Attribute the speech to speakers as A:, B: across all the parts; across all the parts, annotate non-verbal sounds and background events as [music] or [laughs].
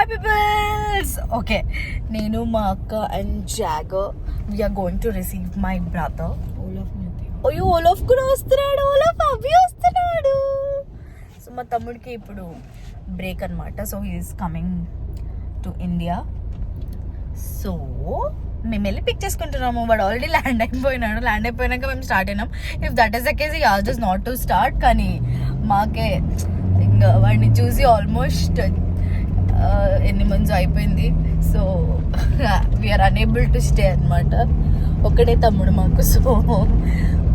A: High peoples okay నేను మా అక్క and Jago we're going to receive my brother అయ్యో ఓలోఫ్ కూడా వస్తున్నాడు ఓలోఫ్ అవి వస్తున్నాడు. సో మా తమ్ముడికి ఇప్పుడు బ్రేక్ అనమాట so he's coming to India so మేము వెళ్ళి పిక్ చేసుకుంటున్నాము. వాడు ఆల్రెడీ ల్యాండ్ అయిపోయినాడు. ల్యాండ్ అయిపోయినాక మేము స్టార్ట్ అయినాం. If that is the case ఈ all just not to start కానీ మాకే ఇంకా వాడిని చూసి ఆల్మోస్ట్ ఎన్ని మంత్స్ అయిపోయింది. So we are unable to stay అనమాట ఒకటే తమ్ముడు మాకు. సో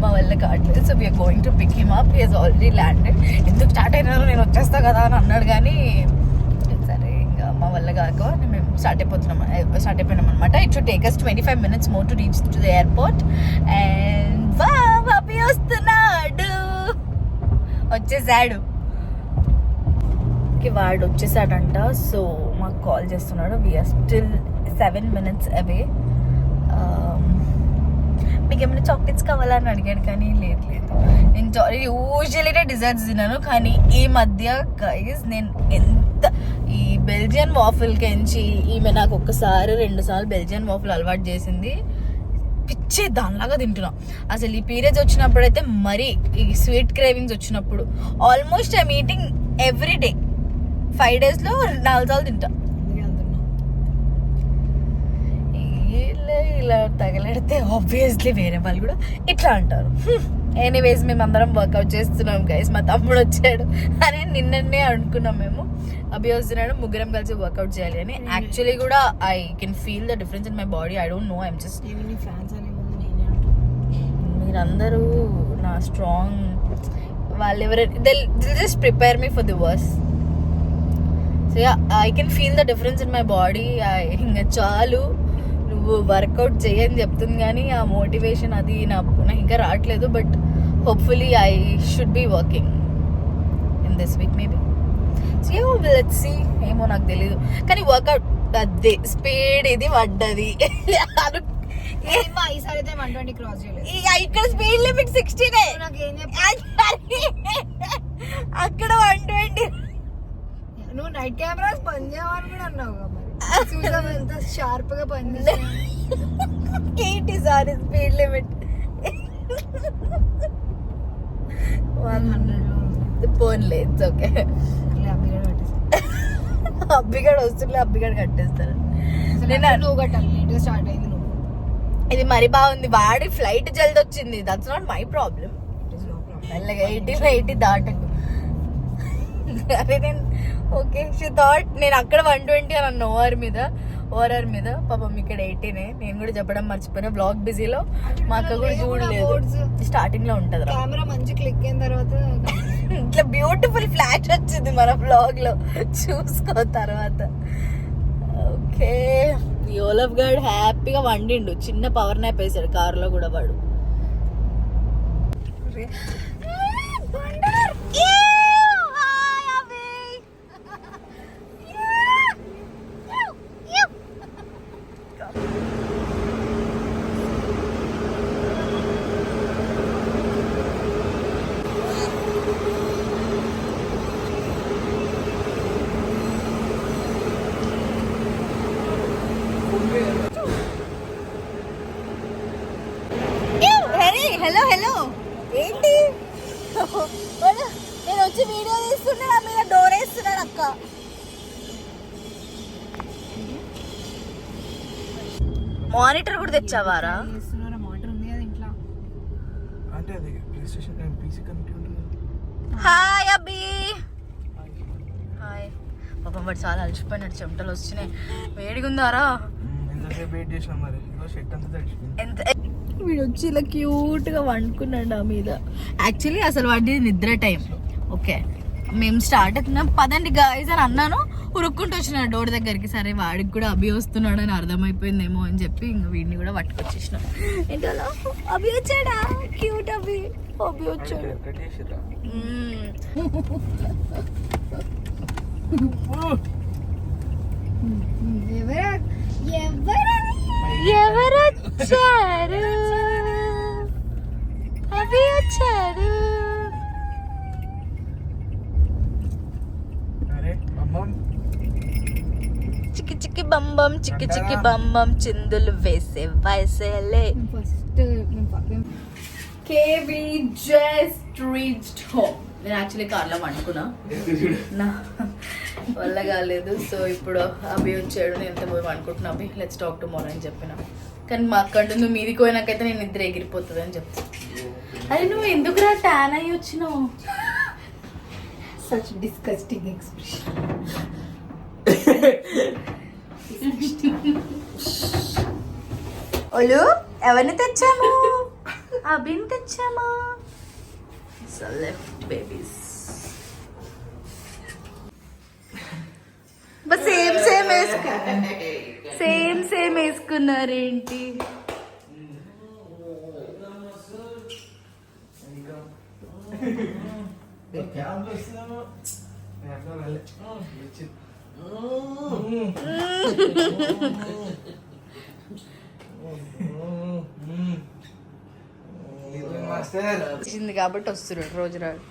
A: మా వల్ల కావట్లేదు. So we are going to pick him up is already landed ఎందుకు స్టార్ట్ అయినారో నేను వచ్చేస్తా కదా అని అన్నాడు కానీ సరే ఇంకా మా వల్ల కాక మేము స్టార్ట్ అయిపోతున్నాం స్టార్ట్ అయిపోయినాం అనమాట it should take us twenty five minutes more to reach to the airport and వా వస్తున్నాడు. వచ్చేసాడు. కి వాడు వచ్చేసాడంట. సో మాకు కాల్ చేస్తున్నాడు. We are still seven minutes away మీకు ఏమైనా చాక్లెట్స్ కావాలని అడిగాడు కానీ లేదు లేదు. నేను యూజువలీగా డిజర్ట్స్ తిన్నాను కానీ ఈ మధ్య గైజ్ నేను ఎంత ఈ బెల్జియన్ వాఫిల్కి ఎంచి ఈమె నాకు ఒక్కసారి రెండు సార్లు బెల్జియన్ వాఫిల్ అలవాటు చేసింది. పిచ్చే దానిలాగా తింటున్నాం. అసలు ఈ పీరియడ్స్ వచ్చినప్పుడు అయితే మరీ ఈ స్వీట్ క్రేవింగ్స్ వచ్చినప్పుడు almost I meeting every day five డేస్లో నాలుగు సార్లు తింటా. ఇలా తగలడితే ఆబ్వియస్లీ వేరే వాళ్ళు కూడా ఇట్లా అంటారు. ఎనీవేస్ మేము అందరం వర్కౌట్ చేస్తున్నాం గైస్ మా తమ్ముడు వచ్చాడు. అని నిన్ననే అనుకున్నాం మేము. అభి వస్తున్నాడు ముగ్గురం కలిసి వర్కౌట్ చేయాలి అని. యాక్చువల్లీ కూడా I can feel the difference in my body I don't know I'm just మీరందరూ నా స్ట్రాంగ్ వాళ్ళు ఎవరైనా Dil just prepare me for the worse so I can feel the difference in my body ఇంకా చాలు. నువ్వు వర్కౌట్ చేయని చెప్తుంది కానీ ఆ మోటివేషన్ అది నా నాకు ఇంకా రావట్లేదు but hopefully I should be working in this week maybe so let's see ఏమో నాకు తెలీదు. కానీ వర్కౌట్ అదే స్పీడ్ ఇది పడ్డది. [laughs] [laughs] ఇక్కడ స్పీడ్ లిమిట్ సిక్స్టీనే
B: నాకు
A: అక్కడ. వన్ ట్వంటీ
B: నువ్వు నైట్ కెమెరాస్ పని చేయమని కూడా అన్నావు చూసావు ఎంత షార్ప్గా పని.
A: Eighty sorry speed limit
B: one hundred.
A: పోన్లే ఇట్స్ ఓకే
B: లే, అబ్బిగాడు
A: వస్తుండే అబ్బిగాడు కట్టేస్తారు. నేను
B: నువ్వు కట్టాలి స్టార్ట్ అయింది నువ్వు.
A: ఇది మరి బాగుంది వాడి ఫ్లైట్ జల్ది వచ్చింది. That's not my problem. మెల్లగా ఎయిటీ ఎయిటీ దాటకు. [laughs] అదే నేను ఓకే షీ థాట్ నేను అక్కడ వన్ ట్వంటీ అని అన్న ఓఆర్ మీద ఓఆర్ఆర్ మీద. పాపం ఇక్కడ ఎయిటీనే నేను కూడా చెప్పడం మర్చిపోయినా. బ్లాగ్ బిజీలో మా అక్క కూడా చూడలేదు. స్టార్టింగ్లో ఉంటది
B: కెమెరా మంచి క్లిక్ అయిన తర్వాత
A: ఇట్లా బ్యూటిఫుల్ ఫ్లాష్ వచ్చింది మన బ్లాగ్లో. చూసుకో తర్వాత. ఓకే యోలఫ్ గార్డ్ హ్యాపీగా వండిండు. చిన్న పవర్ నాప్ వేసాడు కారులో కూడా వాడు హలో హలో ఏంటి వాడు- నేను వచ్చి వీడియో తీస్తుంటే నా మీద డోర్ వేస్తున్నాడు అక్క. మానిటర్ కూడా తెచ్చావారా? హాయ్ అబ్బి. హాయ్. పాపం వాడు చాలా అలసిపోయినాడు చెమటలు వచ్చినాయి వేడిగా
C: తడిచిపోయింది.
A: ఎంత వీడు వచ్చి ఇలా క్యూట్గా వండుకున్నాడు నా మీద. యాక్చువల్లీ అసలు వాడి నిద్ర టైం. ఓకే. మేము స్టార్ట్ అవుతున్నాం పదండి గాయస్ అని అన్నాను. ఉరుక్కుంటూ వచ్చిన డోర్ దగ్గరికి. సరే వాడికి కూడా అభి వస్తున్నాడు అని అర్థమైపోయిందేమో అని చెప్పి ఇంకా వీడిని కూడా పట్టుకొచ్చేసినాం. ఏంటో అభి వచ్చాడా? క్యూట్ అభి. అభి వచ్చాడు.
B: ఎవరా? ఎవరా?
A: ఎవరు? వచ్చారు. అభి వచ్చారు. చిక్కి చిక్కి బంబం చిక్కి చిక్కి బంబం చిందులు వేసే వయసేలే.
B: ఫస్ట్
A: కేవి జస్ట్ రీచ్డ్ హోమ్ నేను యాక్చువల్లీ కార్లో వండుకున్నా. నా వల్ల కాలేదు. సో ఇప్పుడు అభి వచ్చాడు. నేను ఎంత పోయి అనుకుంటున్నా Abhi let's talk to more అని చెప్పిన. కానీ మా అక్కడ నువ్వు మీదికి పోయినాకైతే నేను నిద్ర ఎగిరిపోతుంది అని చెప్తా. అరే నువ్వు ఎందుకురా ట్యాన్ అయ్యి వచ్చినావు?
B: సచ్ డిస్కస్టింగ్ ఎక్స్ప్రెషన్
A: ఒలు ఎవరిని తెచ్చాము? అభిని తెచ్చామా? So left babies bus same same వేసుకు. [laughs] Same same వేసుకున్నారేంటి?
C: మాస్టర్
A: వచ్చింది కాబట్టి వస్తున్నాడు రోజు రాడు.